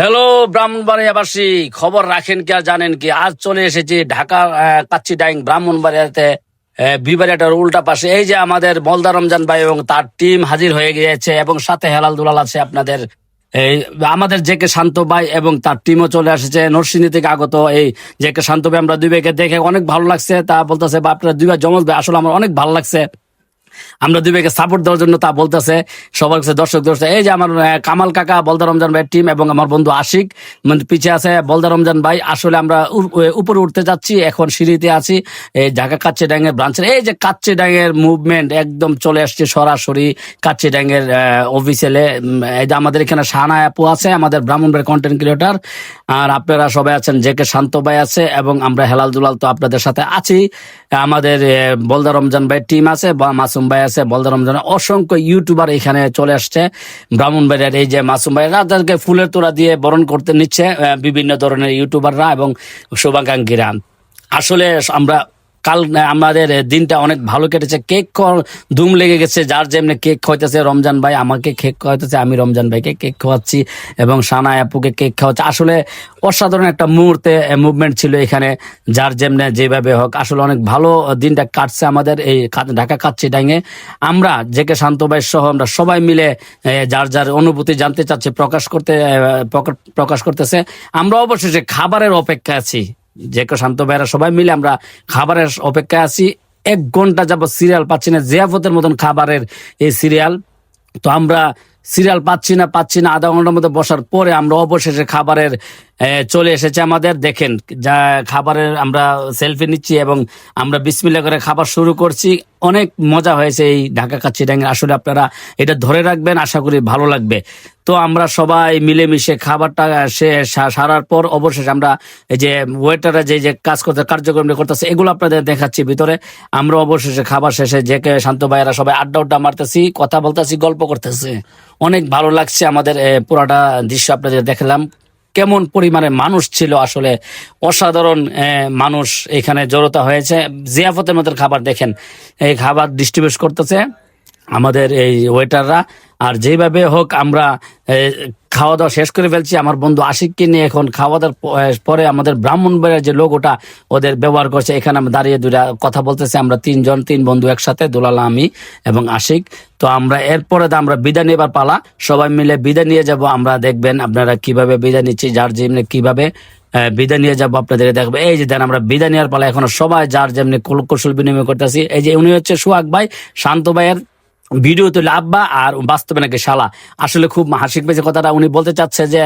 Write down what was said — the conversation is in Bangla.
হ্যালো ব্রাহ্মণবাড়িয়াবাসী। খবর রাখেন কি আর জানেন কি? আজ চলে এসেছি ঢাকা কাচ্চি ডাইং ব্রাহ্মণবাড়িয়াতে আহ, বিবারিয়াটার উল্টা পাশে। এই যে আমাদের বলদা রমজান ভাই এবং তার টিম হাজির হয়ে গিয়েছে এবং সাথে হেলাল দুলাল আছে আপনাদের। এই আমাদের জেকে শান্ত ভাই এবং তার টিমও চলে আসছে। নরসিংদী থেকে আগত এই জেকে শান্ত ভাই আমরা দুই ভাইকে দেখে অনেক ভালো লাগছে। তা বলতেছে বা আপনার দুই ভাই জমজ ভাই আসলে আমার অনেক ভালো লাগছে। আমরা দুই ভাইকে সাপোর্ট দেওয়ার জন্য তা বলতেছে। সবার কাছে দর্শক দর্শক, এই যে আমার কামাল কাকা, বলদা রমজান ভাইয়ের টিম এবং আমার বন্ধু আশিক মানে পিছিয়ে আছে বলদা রমজান ভাই। আসলে আমরা উপরে উঠতে যাচ্ছি, এখন সিঁড়িতে আছি, এই ঢাকা কাচ্চি ডাঙ্গের ব্রাঞ্চের এই যে কাচ্চি ডাঙ্গের মুভমেন্ট একদম চলে আসছে সরাসরি কাচ্চি ডাঙ্গের অফিসিয়ালে এই যে আমাদের এখানে সানা আপু আছে, আমাদের ব্রাহ্মণবাড়ির কন্টেন্ট ক্রিয়েটার আর আপনারা সবাই আছেন, জে কে শান্ত ভাই আছে এবং আমরা হেলাল দুলাল তো আপনাদের সাথে আছি। আমাদের বলদা রমজান ভাই টিম আছে, বা মাসুম ভাই আছে, বলদার রমজান অসংখ্য ইউটিউবার এখানে চলে আসছে। ব্রাহ্মণবাড়িয়ার এই যে মাসুম ভাই তাদেরকে ফুলের তোড়া দিয়ে বরণ করতে নিচ্ছে বিভিন্ন ধরনের ইউটিউবাররা এবং শুভাকাঙ্ক্ষীরা। আসলে আমরা কাল আমাদের দিনটা অনেক ভালো কেটেছে। কেক ধুম লেগে গেছে, যার যেমনি কেক খাওয়াইতেছে রমজান ভাই, আমাকে কেক খাওয়াইতেছে, আমি রমজান ভাইকে কেক খাওয়াচ্ছি এবং সানা আপুকে কেক খাওয়াচ্ছি। আসলে অসাধারণ একটা মুহূর্তে মুভমেন্ট ছিল এখানে, যার যেমনে যেভাবে হোক। আসলে অনেক ভালো দিনটা কাটছে আমাদের এই ঢাকা কাচ্ছি ডাঙে আমরা জেকে শান্ত ভাই সহ আমরা সবাই মিলে যার যার অনুভূতি জানতে চাচ্ছি, প্রকাশ করতে প্রকাশ করতেছে। আমরা অবশেষে খাবারের অপেক্ষা আছি। যে শান্ত ভাইরা সবাই মিলে আমরা খাবারের অপেক্ষায় আছি। এক ঘণ্টা যাব সিরিয়াল পাচ্ছি না, জিয়াফতের মতন খাবারের এই সিরিয়াল। তো আমরা সিরিয়াল পাচ্ছি না পাচ্ছি না, আধা ঘণ্টার মধ্যে বসার পরে আমরা অবশেষে খাবারের চলে এসেছে আমাদের। দেখেন, যা খাবারের আমরা সেলফি নিচ্ছি এবং আমরা বিসমিল্লা করে খাবার শুরু করছি। অনেক মজা হয়েছে এই ঢাকা কাচ্চি ডাঙ্গের আসলে আপনারা এটা ধরে রাখবেন, আশা করি ভালো লাগবে। তো আমরা সবাই মিলেমিশে খাবারটা সে সারার পর অবশেষে আমরা এই যে ওয়েটাররা যে যে কাজ করতে কার্যক্রম করতেছে, এগুলো আপনাদের দেখাচ্ছি ভিতরে। আমরা অবশেষে খাবার শেষে যে শান্ত ভাইয়েরা সবাই আড্ডা উড্ডা মারতেছি, কথা বলতেছি, গল্প করতেছি। অনেক ভালো লাগছে আমাদের পুরাটা দৃশ্য আপনাদের দেখলাম। কেমন পরিমাণে মানুষ ছিল আসলে? অসাধারণ মানুষ এখানে জড়তা হয়েছে। জিয়াফতের মতো খাবার দেখেন, এই খাবার ডিস্ট্রিবিউট করতেছে আমাদের এই ওয়েটাররা আর যেভাবে হোক আমরা খাওয়া দাওয়া শেষ করে ফেলছি। আমার বন্ধু আশিককে নিয়ে এখন খাওয়া দাওয়ার পরে আমাদের ব্রাহ্মণবাড়িয়ার যে লোক ওটা ওদের ব্যবহার করছে। এখানে আমরা দাঁড়িয়ে দুটা কথা বলতেছি। আমরা তিনজন, তিন বন্ধু একসাথে, দুলালা, আমি এবং আশিক। তো আমরা এরপরে তো আমরা বিদায় নেবার পালা। সবাই মিলে বিদায় নিয়ে যাব। আমরা দেখবেন আপনারা কীভাবে বিদায় নিচ্ছি, যার যেমনি কীভাবে বিদায় নিয়ে যাব আপনাদের দেখব। এই যে দেন, আমরা বিদায় নেওয়ার পালা। এখন সবাই যার যেমনি কুশল বিনিময় করতেছি। এই যে উনি হচ্ছে সুহাগ ভাই, শান্ত ভাইয়ের ভিডিও তো লাভবা আর বাস্তবে নাকি শালা। আসলে খুব হাসিক পেয়েছে কথাটা উনি বলতে চাচ্ছে যে